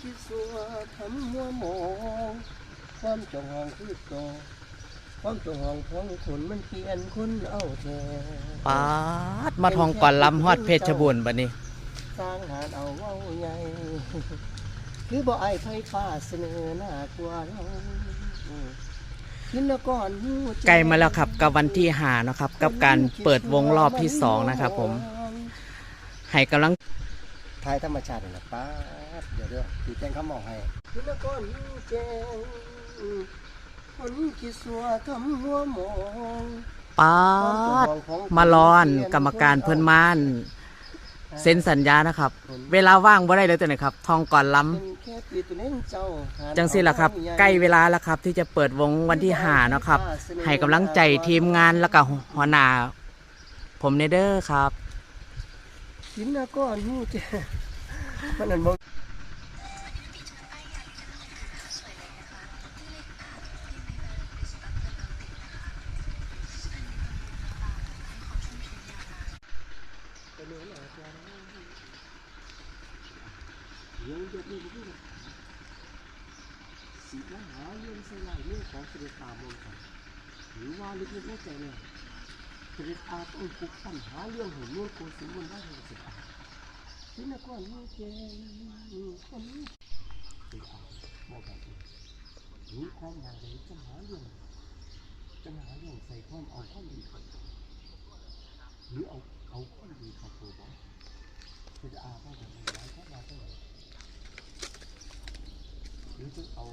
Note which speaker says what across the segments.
Speaker 1: คิดสัวทำหัวโมองความจงหองคือโตความจงหองของคนมันเขียนคุณเอาแท้
Speaker 2: ปาดมาทองก่อนลำฮอดเพชรบูรณ์บัดนี้
Speaker 1: สร้างหานเอาเว้าใหญ่คือบ่ไอ้ไฟฟ้าเสนอหน้ากว่าเราขึ้นแล้วก่อนหูใจ
Speaker 2: ใกล้มาแล้วครับกับวันที่หาเนาะครับ กับการเปิดวงรอบที่สองนะครับผม ให้กำลัง
Speaker 1: ทายธรรมชาตินี่นะป้าดเดี๋ยวเดี๋ยวตีแจ้งคำมองให้ขึ้นแล้วก่อนแจ้งคนคิดสัวทำหัวหมอง
Speaker 2: ปาดมาร้อนกรรมการเพิ่อนม่าน เซ็นสัญญานะครับ เวลาว่างบ่ได้เลยตัวไหนครับ ทองก่อนล้ำจังสิล่ะครับ ใกล้เวลาแล้วครับ ที่จะเปิดวงวันที่หานะครับ ให้กำลังใจทีมงานแล้วก็หัวหน้าผมเนเดอร์ครับ
Speaker 1: กินแล้วก่อนหูแจ้มันนั่นบ่ยังเด็กนี่บ่พูดเลยสีละหาเรื่องสลายเรื่องของเสด็จตามองกันหรือว่าลึกๆในใจเนี่ย เสด็จอาต้องปลุกปั้นหาเรื่องเหุ่นนวลโกนสิงบนได้เลยสด็จอาที่นักวันนี้เจนคนนี้เสด็จอาบอกแบบนี้มีความหมายเลยจะหาเรื่องจะหาเรื่องใส่ความเอาความดีเขาหรือเอาเอาความดีเขาตัวบอกเสด็จอาบอกแบบนี้หลายข้อมาเท่าไหร่หรือจะเอา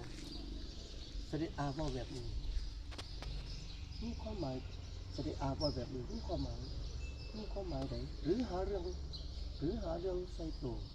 Speaker 1: เสด็จอาว่าแบบนี้มีความหมาย เสด็จอาว่าแบบนี้มีความหมายมีความหมายใดหรือหาเรื่อง หรือหาเรื่องใส่ตัว